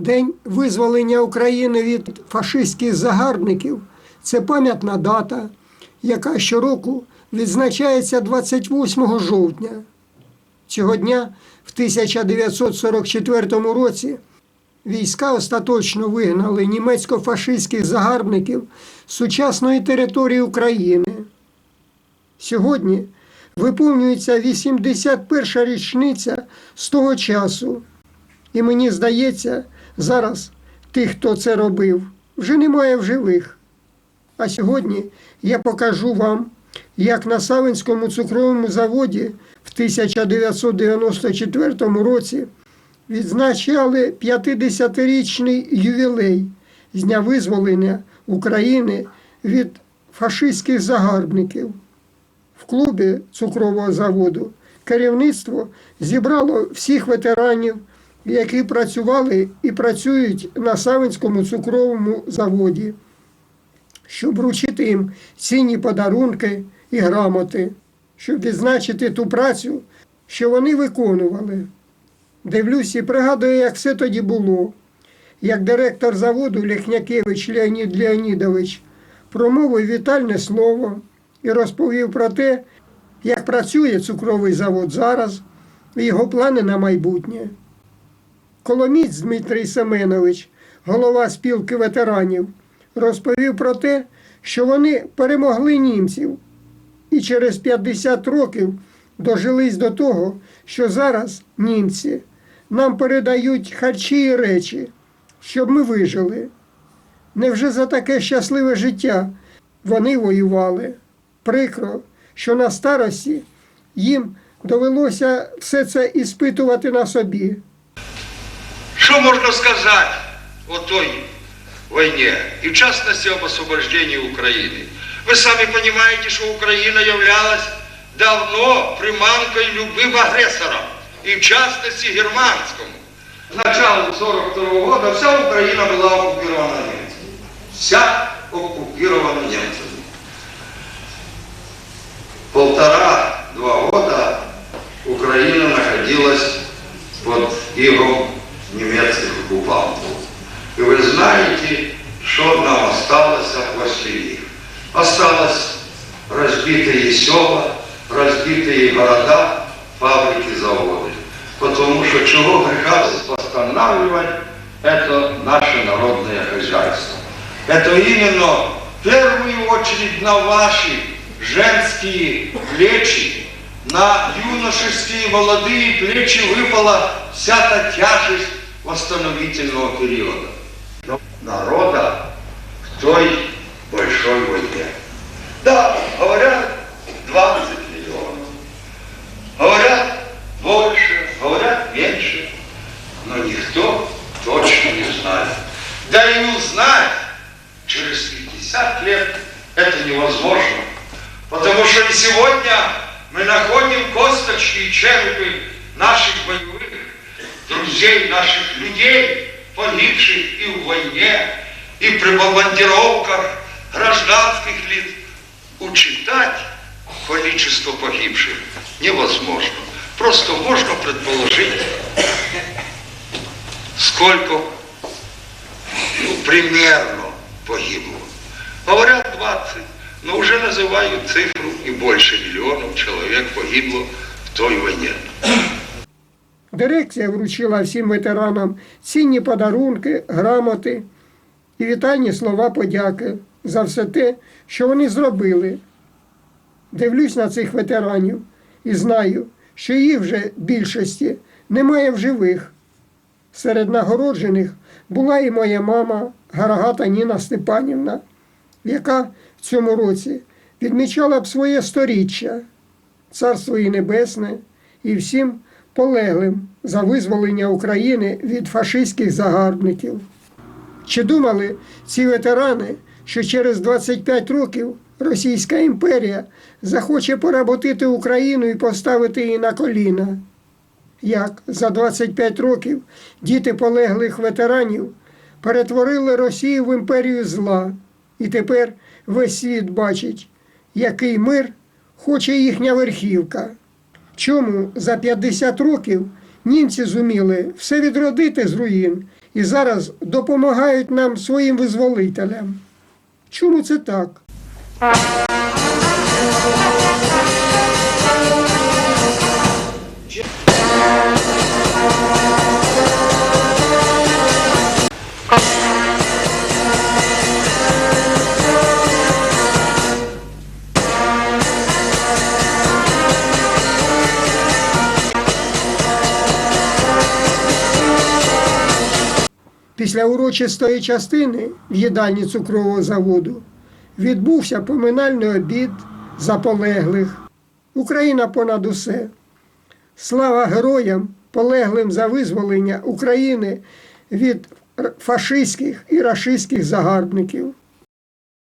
День визволення України від фашистських загарбників це пам'ятна дата, яка щороку відзначається 28 жовтня. Цього дня, в 1944 році, війська остаточно вигнали німецько-фашистських загарбників з сучасної території України. Сьогодні виповнюється 81 річниця з того часу. І мені здається, зараз тих, хто це робив, вже немає в живих. А сьогодні я покажу вам, як на Савинському цукровому заводі в 1994 році відзначали 50-річний ювілей з дня визволення України від фашистських загарбників. В клубі цукрового заводу керівництво зібрало всіх ветеранів, які працювали і працюють на Савинському цукровому заводі, щоб вручити їм цінні подарунки і грамоти, щоб відзначити ту працю, що вони виконували. Дивлюсь і пригадую, як все тоді було, як директор заводу Ліхнякевич Леонід Леонідович промовив вітальне слово і розповів про те, як працює цукровий завод зараз і його плани на майбутнє. Коломіць Дмитрій Семенович, голова спілки ветеранів, розповів про те, що вони перемогли німців і через 50 років дожились до того, що зараз німці нам передають харчі і речі, щоб ми вижили. Невже за таке щасливе життя вони воювали? Прикро, що на старості їм довелося все це іспитувати на собі. Что можно сказать о той войне, и в частности об освобождении Украины? Вы сами понимаете, что Украина являлась давно приманкой любым агрессорам, и в частности германскому. К началу 42 года вся Украина была оккупирована немцами. Вся оккупирована немцами. Полтора-два знаете, что нам осталось после них. Осталось разбитые села, разбитые города, фабрики, заводы. Потому что чего греха восстанавливать, это наше народное хозяйство. Это именно в первую очередь на ваши женские плечи, на юношеские молодые плечи выпала вся та тяжесть восстановительного периода. Народа в той большой войне. Да, говорят 20 миллионов. Говорят больше, говорят меньше. Но никто точно не знает. Да и узнать через 50 лет это невозможно. Потому что и сегодня мы находим косточки и черепы наших боевых друзей, наших людей, погибших и в войне, и при бомбардировках гражданских лиц. Учитать количество погибших невозможно. Просто можно предположить, сколько, ну, примерно погибло. Говорят 20, но уже называют цифру и больше миллионов человек погибло в той войне. Дирекція вручила всім ветеранам цінні подарунки, грамоти і вітальні слова подяки за все те, що вони зробили. Дивлюсь на цих ветеранів і знаю, що їх вже більшості немає в живих. Серед нагороджених була і моя мама Гарагата Ніна Степанівна, яка в цьому році відмічала б своє сторіччя, царство їй небесне і всім полеглим за визволення України від фашистських загарбників. Чи думали ці ветерани, що через 25 років Російська імперія захоче поработити Україну і поставити її на коліна? Як за 25 років діти полеглих ветеранів перетворили Росію в імперію зла, і тепер весь світ бачить, який мир хоче їхня верхівка. Чому за 50 років німці зуміли все відродити з руїн і зараз допомагають нам своїм визволителям. Чому це так? Після урочистої частини в їдальні цукрового заводу відбувся поминальний обід заполеглих. Україна понад усе. Слава героям, полеглим за визволення України від фашистських і рашистських загарбників.